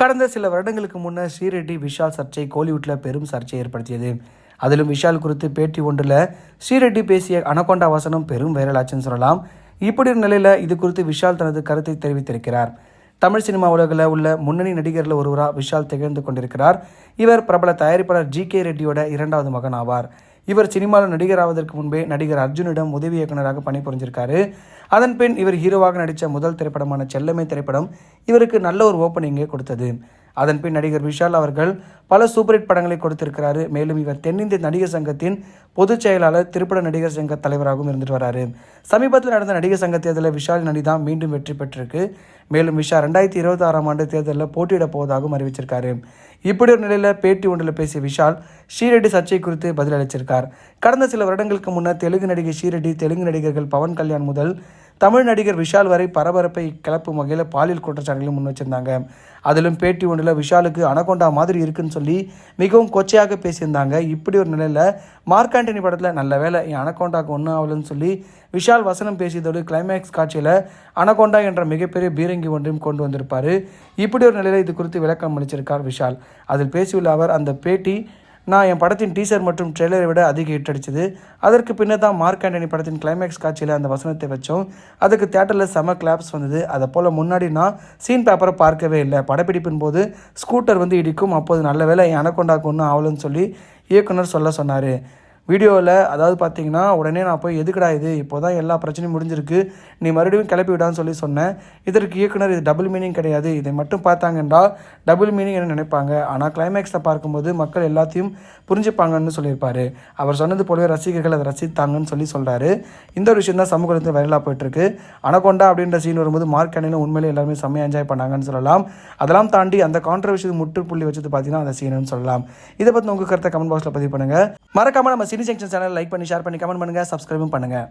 கடந்த சில வருடங்களுக்கு முன்னர் ஸ்ரீரெட்டி விஷால் சர்ச்சை கோலிவுட்டில் பெரும் சர்ச்சை ஏற்படுத்தியது. அதிலும் விஷால் குறித்து பேட்டி ஒன்றில் ஸ்ரீரெட்டி பேசிய அனகொண்டா வசனம் பெரும் வைரலாச்சுன்னு சொல்லலாம். இப்படி ஒரு நிலையில் இது குறித்து விஷால் தனது கருத்தை தெரிவித்திருக்கிறார். தமிழ் சினிமா உலகில் உள்ள முன்னணி நடிகரில் ஒருவராக விஷால் திகழ்ந்து கொண்டிருக்கிறார். இவர் பிரபல தயாரிப்பாளர் ஜி கே ரெட்டியோட இரண்டாவது மகன் ஆவார். இவர் சினிமாவில் நடிகர் ஆவதற்கு முன்பே நடிகர் அர்ஜுனிடம் உதவி இயக்குனராக பணிபுரிஞ்சிருக்காரு. அதன் பின் இவர் ஹீரோவாக நடித்த முதல் திரைப்படமான செல்லமே திரைப்படம் இவருக்கு நல்ல ஒரு ஓப்பனிங்கை கொடுத்தது. அதன்பின் நடிகர் விஷால் அவர்கள் பல சூப்பர் ஹிட் படங்களை கொடுத்திருக்கிறாரு. மேலும் இவர் தென்னிந்திய நடிகர் சங்கத்தின் பொதுச் செயலாளர் திரைப்பட நடிகர் சங்க தலைவராகவும் இருந்துட்டு வராரு. சமீபத்தில் நடந்த நடிகர் சங்க தேர்தலில் விஷால் நடி தான் மீண்டும் வெற்றி பெற்றிருக்கு. மேலும் விஷால் ரெண்டாயிரத்தி இருபத்தி ஆறாம் ஆண்டு தேர்தலில் போட்டியிடப் போவதாகவும் அறிவிச்சிருக்காரு. இப்படி ஒரு நிலையில் பேட்டி ஒன்றில் பேசிய விஷால் ஷீரெட்டி சர்ச்சை குறித்து பதிலளிச்சிருக்கார். கடந்த சில வருடங்களுக்கு முன்னர் தெலுங்கு நடிகை ஸ்ரீரெட்டி தெலுங்கு நடிகர்கள் பவன் கல்யாண் முதல் தமிழ் நடிகர் விஷால் வரை பரபரப்பை கிளப்பும் வகையில் பாலியல் குற்றச்சாட்டுகளை முன் வச்சிருந்தாங்க. அதிலும் பேட்டி ஒன்றில் விஷாலுக்கு அனகொண்டா மாதிரி இருக்குன்னு சொல்லி மிகவும் கொச்சையாக பேசியிருந்தாங்க. இப்படி ஒரு நிலையில் மார்க்காண்டனி படத்தில் நல்ல வேலை என் அனகொண்டாக்கு ஒன்றும் ஆகலன்னு சொல்லி விஷால் வசனம் பேசியதோடு கிளைமேக்ஸ் காட்சியில் அனகொண்டா என்ற மிகப்பெரிய பீரங்கி ஒன்றையும் கொண்டு வந்திருப்பார். இப்படி ஒரு நிலையில் இது குறித்து விளக்கம் அளிச்சிருக்கார் விஷால். அதில் பேசியுள்ள அவர் அந்த பேட்டி நான் என் படத்தின் டீசர் மற்றும் ட்ரெய்லரை விட அதிக ஹிட் அடிச்சது. அதற்கு பின்னர் தான் மார்க் ஆண்டனி படத்தின் கிளைமேக்ஸ் காட்சியில் அந்த வசனத்தை வச்சோம். அதுக்கு தேட்டரில் செம கிளாப்ஸ் வந்தது. அதை போல் முன்னாடி நான் சீன் பேப்பரை பார்க்கவே இல்லை. படப்பிடிப்பின் போது ஸ்கூட்டர் வந்து இடிக்கும். அப்போது நல்ல வேலை என் அனக்கொண்டாக்கு ஒன்றும் ஆகலன்னு சொல்லி இயக்குனர் சொல்ல சொன்னார். வீடியோவில் அதாவது பார்த்தீங்கன்னா உடனே நான் போய் எதுக்குடா இது? இப்போ தான் எல்லா பிரச்சனையும் முடிஞ்சிருக்கு. நீ மறுபடியும் கிளப்பி விடான்னு சொல்லி சொன்னேன். இதற்கு இயக்குனர் இது டபுள் மீனிங் கிடையாது. இதை மட்டும் பார்த்தாங்கன்னா டபுள் மீனிங் என்ன நினைப்பாங்க. ஆனால் கிளைமேக்ஸில் பார்க்கும்போது மக்கள் எல்லாத்தையும் புரிஞ்சுப்பாங்கன்னு சொல்லியிருப்பாரு. அவர் சொன்னது போலவே ரசிகர்கள் அதை ரசித்தாங்கன்னு சொல்லி சொல்கிறாரு இந்த ஒரு விஷயம் தான் சமூகத்தில் வைரலாக போயிட்டுருக்கு. அனகொண்டா அப்படின்ற சீன் வரும்போது மார்க் அணியில் உண்மையிலே எல்லாருமே செம்மையாக என்ஜாய் பண்ணாங்கன்னு சொல்லலாம். அதெல்லாம் தாண்டி அந்த கான்ட்ரவர்ஷியல் முற்றுப்புள்ளி வச்சது பார்த்தீங்கன்னா அந்த சீனுன்னு சொல்லலாம். இதை பற்றி உங்கள் கருத்தை கமெண்ட் பாக்ஸில் பதிவு பண்ணுங்கள் மறக்காமல் நம்ம சினி ஜங்ஷன் சேனல் லைக் பண்ணி ஷேர் பண்ணி கமெண்ட் பண்ணுங்கள் சப்ஸ்கிரைபும் பண்ணுங்கள்